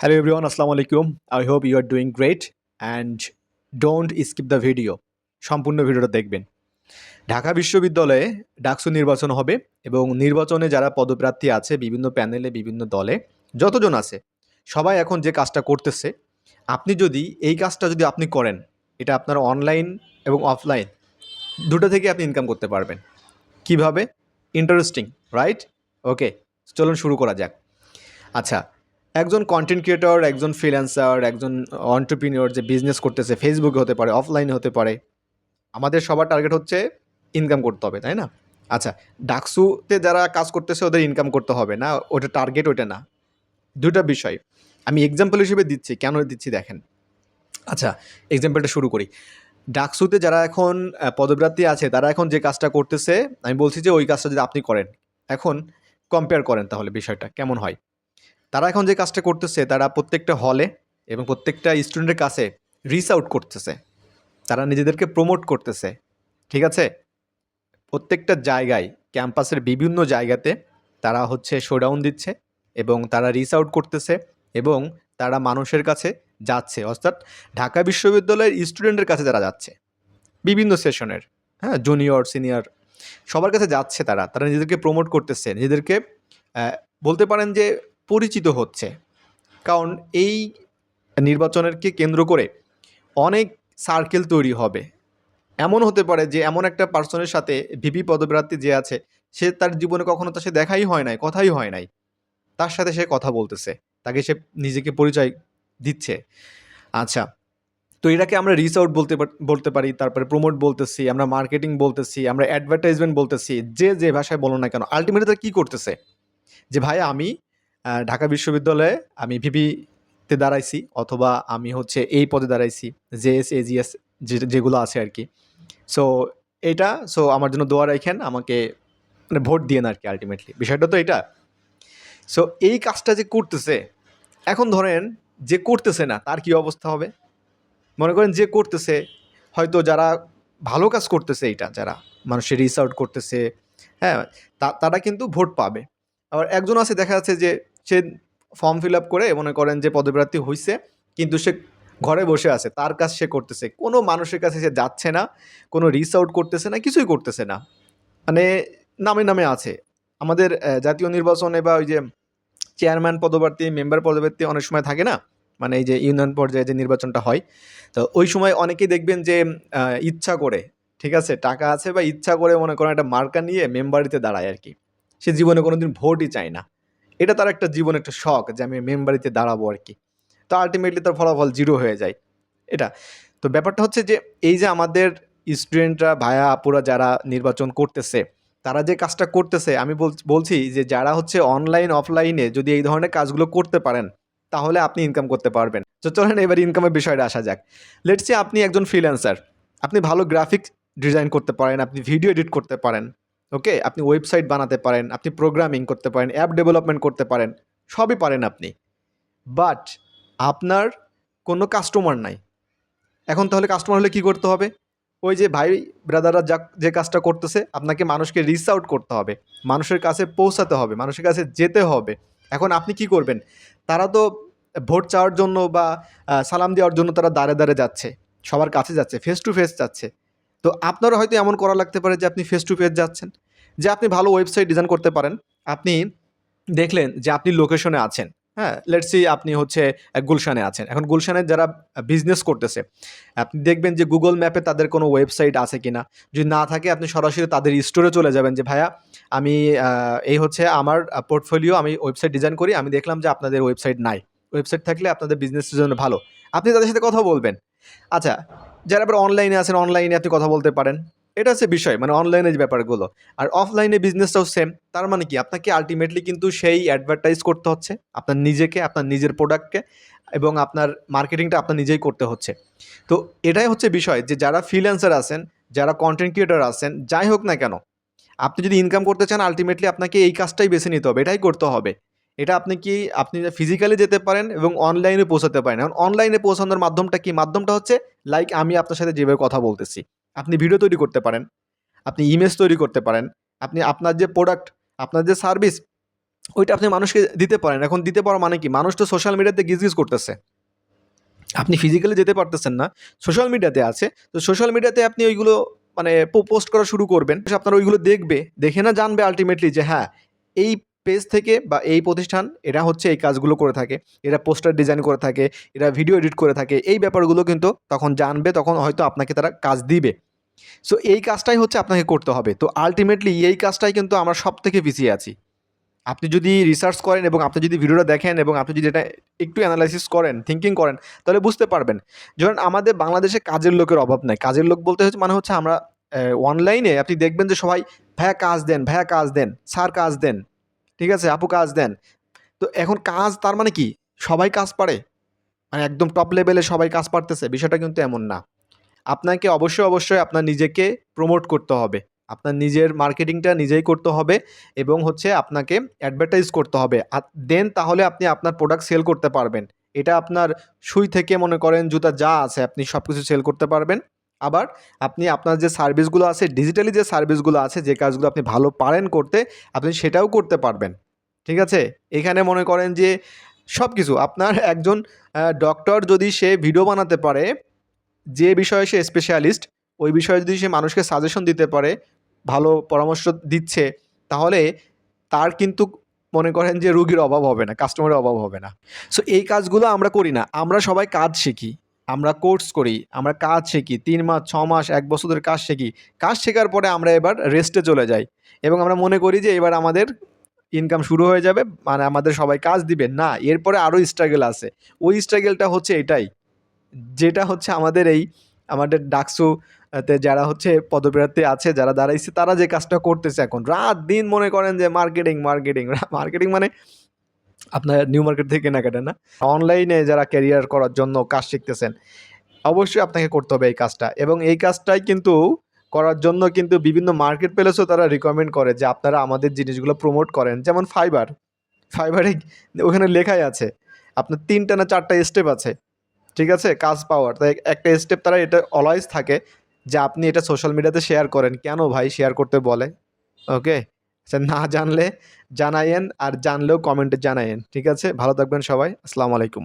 Hello everyone, Assalamu alaikum. I hope you are doing great. And don't skip the video. সম্পূর্ণ ভিডিওটা দেখবেন। ঢাকা বিশ্ববিদ্যালয়ে ডাকসু নির্বাচন হবে এবং নির্বাচনে যারা পদপ্রার্থী আছে বিভিন্ন প্যানেলে বিভিন্ন দলে যতজন আছে সবাই এখন যে কাজটা করতেছে আপনি যদি এই কাজটা যদি আপনি করেন এটা আপনার অনলাইন এবং অফলাইন দুটো থেকে আপনি ইনকাম করতে পারবেন। কীভাবে? ইন্টারেস্টিং রাইট ওকে চলুন শুরু করা যাক। আচ্ছা একজন কন্টেন্ট ক্রিয়েটর একজন ফ্রিল্যান্সার একজন অন্টারপ্রিনিয়র যে বিজনেস করতেছে ফেসবুকে হতে পারে অফলাইনে হতে পারে, আমাদের সবার টার্গেট হচ্ছে ইনকাম করতে হবে, তাই না? আচ্ছা ডাকসুতে যারা কাজ করতেছে, ওদের ইনকাম করতে হবে না? ওটা টার্গেট ওটা না। দুটা বিষয়। আমি এক্সাম্পল হিসেবে দিচ্ছি, কেন দিচ্ছি দেখেন। আচ্ছা এক্সাম্পলটা শুরু করি। ডাকসুতে যারা এখন পদপ্রার্থী আছে, তারা এখন যে কাজটা করতেছে, আমি বলছি যে ওই কাজটা যদি আপনি করেন, এখন কম্পেয়ার করেন তাহলে বিষয়টা কেমন হয়? তারা এখন যে কাজটা করতেছে, তারা প্রত্যেকটা হলে এবং প্রত্যেকটা স্টুডেন্টের কাছে রিচ আউট করতেছে। তারা নিজেদেরকে প্রমোট করতেছে। ঠিক আছে? প্রত্যেকটা জায়গায় ক্যাম্পাসের বিভিন্ন জায়গাতে তারা হচ্ছে শোডাউন দিচ্ছে এবং তারা রিচ আউট করতেছে এবং তারা মানুষের কাছে যাচ্ছে। অর্থাৎ ঢাকা বিশ্ববিদ্যালয়ের স্টুডেন্টের কাছে তারা যাচ্ছে। বিভিন্ন সেশনের হ্যাঁ? জুনিয়র সিনিয়র সবার কাছে যাচ্ছে তারা। তারা নিজেদেরকে প্রমোট করতেছে। নিজেদেরকে বলতে পারেন যে পরিচিত হচ্ছে। কারণ এই নির্বাচনেরকে কেন্দ্র করে অনেক সার্কেল তৈরি হবে। এমন হতে পারে যে এমন একটা পার্সনের সাথে ভিপি পদপ্রার্থী যে আছে, সে তার জীবনে কখনো তার সে দেখাই হয় নাই, কথাই হয় নাই। তার সাথে সে কথা বলতেছে, তাকে সে নিজেকে পরিচয় দিচ্ছে। আচ্ছা তো এটাকে আমরা রিচ আউট বলতে বলতে পারি, তারপরে প্রমোট বলতেছি, আমরা মার্কেটিং বলতেছি, আমরা অ্যাডভার্টাইজমেন্ট বলতেছি, যে যে ভাষায় বলো না কেন আলটিমেটলি তারা কী করতেছে? যে ভাই আমি ঢাকা বিশ্ববিদ্যালয়ে আমি ভিপিতে দাঁড়াইছি অথবা আমি হচ্ছে এই পদে দাঁড়াইছি, জে জেএস এজিএস যেগুলো আছে আর কি। সো এটা সো আমার জন্য দোয়া রাখেন আমাকে মানে ভোট দিয়ে আর কি আলটিমেটলি বিষয়টা তো এটা। সো এই কাজটা যে করতেছে, এখন ধরেন যে করতেছে না, তার কি অবস্থা হবে? মনে করেন যে করতেছে, হয়তো যারা ভালো কাজ করতেছে এটা, যারা মানুষের আউট করতেছে হ্যাঁ তারা কিন্তু ভোট পাবে। আবার একজন আছে, দেখা যাচ্ছে যে সে ফর্ম ফিল আপ করে মনে করেন যে পদপ্রার্থী হয়েছে কিন্তু সে ঘরে বসে আছে, তার কাজ সে করতেছে। কোনো মানুষের কাছে সে যাচ্ছে না, কোনো রিচ আউট করতেছে না, কিছুই করতেছে না। মানে নামে নামে আছে। আমাদের জাতীয় নির্বাচনে বা ওই যে চেয়ারম্যান পদপ্রার্থী মেম্বার পদপ্রার্থী অনেক সময় থাকে না মানে এই যে ইউনিয়ন পর্যায়ে যে নির্বাচনটা হয়। তো ওই সময় অনেকেই দেখবেন যে ইচ্ছা করে, ঠিক আছে, টাকা আছে বা ইচ্ছা করে মনে করেন একটা মার্কা নিয়ে মেম্বারিতে দাঁড়ায় আর কি। সে জীবনে কোনোদিন ভোটই চায় না। এটা তার একটা জীবন, একটা শখ যে আমি মেম্বারিতে দাঁড়াবো আর কি। তো আলটিমেটলি তার ফলাফল জিরো হয়ে যায়। এটা। তো ব্যাপারটা হচ্ছে যে এই যে আমাদের স্টুডেন্টরা ভায়া আপুরা যারা নির্বাচন করতেছে, তারা যে কাজটা করতেছে, আমি বল- বলছি যে যারা হচ্ছে অনলাইন অফলাইনে যদি এই ধরনের কাজগুলো করতে পারেন, তাহলে আপনি ইনকাম করতে পারবেন। তো চলেন এবার ইনকামের বিষয়টা আসা যাক। লেটস আপনি একজন ফ্রিল্যান্সার আপনি ভালো গ্রাফিক ডিজাইন করতে পারেন, আপনি ভিডিও এডিট করতে পারেন। ওকে? আপনি ওয়েবসাইট বানাতে পারেন, আপনি প্রোগ্রামিং করতে পারেন, অ্যাপ ডেভেলপমেন্ট করতে পারেন, সবই পারেন আপনি। বাট আপনার কোনো কাস্টমার নাই। এখন তাহলে কাস্টমার হলে কি করতে হবে? ওই যে ভাই, ব্রাদাররা যা, যে কাজটা করতেছে, আপনাকে মানুষকে রিচ আউট করতে হবে। মানুষের কাছে পৌঁছাতে হবে, মানুষের কাছে যেতে হবে। এখন আপনি কি করবেন? তারা তো ভোট চাওয়ার জন্য বা সালাম দেওয়ার জন্য তারা দাঁড়ে দাঁড়ে যাচ্ছে। সবার কাছে যাচ্ছে ফেস টু ফেস যাচ্ছে। তো আপনারও হয়তো এমন করা লাগতে পারে যে আপনি ফেস টু ফেস যাচ্ছেন, যে আপনি ভালো ওয়েবসাইট ডিজাইন করতে পারেন। আপনি দেখলেন যে আপনি লোকেশনে আছেন। হ্যাঁ লেটসি আপনি হচ্ছে গুলশানে আছেন। এখন গুলশানে যারা বিজনেস করতেছে, আপনি দেখবেন যে গুগল ম্যাপে তাদের কোনো ওয়েবসাইট আছে কি না যদি না থাকে, আপনি সরাসরি তাদের স্টোরে চলে যাবেন যে, ভাইয়া, আমি এই হচ্ছে আমার পোর্টফোলিও আমি ওয়েবসাইট ডিজাইন করি, আমি দেখলাম যে আপনাদের ওয়েবসাইট নাই। ওয়েবসাইট থাকলে আপনাদের বিজনেসের জন্য ভালো। আপনি তাদের সাথে কথা বলবেন। আচ্ছা যারা আবার অনলাইনে আছেন অনলাইনে আপনি কথা বলতে পারেন, এটা হচ্ছে বিষয় মানে অনলাইনে যে ব্যাপারগুলো। আর অফলাইনে বিজনেসটাও সেম তার মানে কি? আপনাকে আলটিমেটলি কিন্তু সেই অ্যাডভার্টাইজ করতে হচ্ছে, আপনার নিজেকে, আপনার নিজের প্রোডাক্টকে এবং আপনার মার্কেটিংটা আপনার নিজেই করতে হচ্ছে। তো এটাই হচ্ছে বিষয় যে যারা ফ্রিল্যান্সার আছেন, যারা কন্টেন্ট ক্রিয়েটার আছেন, যাই হোক না কেন, আপনি যদি ইনকাম করতে চান আলটিমেটলি আপনাকে এই কাজটাই বেছে নিতে হবে, এটাই করতে হবে। এটা আপনি কি, আপনি ফিজিক্যালি যেতে পারেন এবং অনলাইনে পৌঁছাতে পারেন। এখন অনলাইনে পৌঁছানোর মাধ্যমটা কি? মাধ্যমটা হচ্ছে লাইক আমি আপনার সাথে যেভাবে কথা বলতেছি। আপনি ভিডিও তৈরি করতে পারেন, আপনি ইমেজ তৈরি করতে পারেন, আপনি আপনার যে প্রোডাক্ট আপনার যে সার্ভিস ওইটা আপনি মানুষকে দিতে পারেন। এখন দিতে পারা মানে কি? মানুষ তো সোশ্যাল মিডিয়াতে গিজগিজ করতেছে। আপনি ফিজিক্যালি যেতে পারতেছেন না সোশ্যাল মিডিয়াতে আছে। তো সোশ্যাল মিডিয়াতে আপনি ওইগুলো মানে পোস্ট করা শুরু করবেন। আপনারা ওইগুলো দেখবে, দেখে না জানবে আলটিমেটলি যে হ্যাঁ এই পেজ থেকে বা এই প্রতিষ্ঠান, এরা হচ্ছে এই কাজগুলো করে থাকে। এরা পোস্টার ডিজাইন করে থাকে, এরা ভিডিও এডিট করে থাকে। এই ব্যাপারগুলো কিন্তু তখন জানবে, তখন হয়তো আপনাকে তারা কাজ দিবে। সো এই কাজটাই হচ্ছে আপনাকে করতে হবে। তো আলটিমেটলি এই কাজটাই কিন্তু আমরা সব থেকে পিছিয়ে আছি। আপনি যদি রিসার্চ করেন এবং আপনি যদি ভিডিওটা দেখেন এবং আপনি যদি এটা একটু অ্যানালাইসিস করেন থিঙ্কিং করেন, তাহলে বুঝতে পারবেন। যেমন আমাদের বাংলাদেশে কাজের লোকের অভাব নাই। কাজের লোক বলতে হচ্ছে মানে হচ্ছে আমরা অনলাইনে আপনি দেখবেন যে সবাই, ভাইয়া কাজ দেন, ভাইয়া কাজ দেন, স্যার কাজ দেন। ঠিক আছে, আপু কাজ দেন। তো এখন কাজ তার মানে কি? সবাই কাজ পারে? মানে একদম টপ লেভেলে সবাই কাজ পারতেছে, বিষয়টা কিন্তু এমন না। আপনাকে অবশ্যই অবশ্যই আপনার নিজেকে প্রমোট করতে হবে। আপনার নিজের মার্কেটিংটা নিজেই করতে হবে এবং হচ্ছে আপনাকে অ্যাডভার্টাইজ করতে হবে। দেন তাহলে আপনি আপনার প্রোডাক্ট সেল করতে পারবেন। এটা আপনার সুই থেকে মনে করেন, জুতা যা আছে আপনি সব কিছু সেল করতে পারবেন। আবার আপনি আপনার যে সার্ভিসগুলো আছে ডিজিটালি যে সার্ভিসগুলো আছে, যে কাজগুলো আপনি ভালো পারেন করতে, আপনি সেটাও করতে পারবেন। ঠিক আছে? এখানে মনে করেন যে সব কিছু আপনার একজন ডক্টর যদি সে ভিডিও বানাতে পারে, যে বিষয়ে সে স্পেশালিস্ট ওই বিষয়ে যদি সে মানুষকে সাজেশন দিতে পারে, ভালো পরামর্শ দিচ্ছে, তাহলে তার কিন্তু মনে করেন যে রুগীর অভাব হবে না কাস্টমারের অভাব হবে না। সো এই কাজগুলো আমরা করি না। আমরা সবাই কাজ শিখি। আমরা কোর্স করি, আমরা কাজ শিখি, তিন মাস, ছ মাস, এক বছর ধরে কাজ শিখি। কাজ শেখার পরে আমরা এবার রেস্টে চলে যাই এবং আমরা মনে করি যে এবার আমাদের ইনকাম শুরু হয়ে যাবে মানে আমাদের সবাই কাজ দিবে। না, এরপরে আরও স্ট্রাগেল আছে। ওই স্ট্রাগেলটা হচ্ছে এটাই, যেটা হচ্ছে আমাদের এই, আমাদের ডাকসু, তে যারা হচ্ছে পদপ্রার্থী আছে, যারা দাঁড়াইছে, তারা যে কাজটা করতেছে এখন, রাত দিন মনে করেন যে মার্কেটিং মার্কেটিং মার্কেটিং মানে আপনার নিউ মার্কেট থেকে কেনাকাটা, না? অনলাইনে যারা ক্যারিয়ার করার জন্য কাজ শিখতেছেন, অবশ্যই আপনাকে করতে হবে এই কাজটা। এবং এই কাজটাই কিন্তু করার জন্য কিন্তু বিভিন্ন মার্কেট প্লেসও তারা রিকমেন্ড করে যে আপনারা আমাদের জিনিসগুলো প্রমোট করেন। যেমন ফাইবার ফাইবারে ওখানে লেখাই আছে, আপনার তিনটা না চারটা স্টেপ আছে, ঠিক আছে? কাজ পাওয়ার। তাই একটা স্টেপ তারা এটা অলওয়েজ থাকে যে আপনি এটা সোশ্যাল মিডিয়াতে শেয়ার করেন। কেন ভাই? শেয়ার করতে বলে ওকে আচ্ছা না জানলে জানাইয়েন আর জানলেও কমেন্টে জানায়েন ঠিক আছে? ভালো থাকবেন সবাই। আসসালামু আলাইকুম।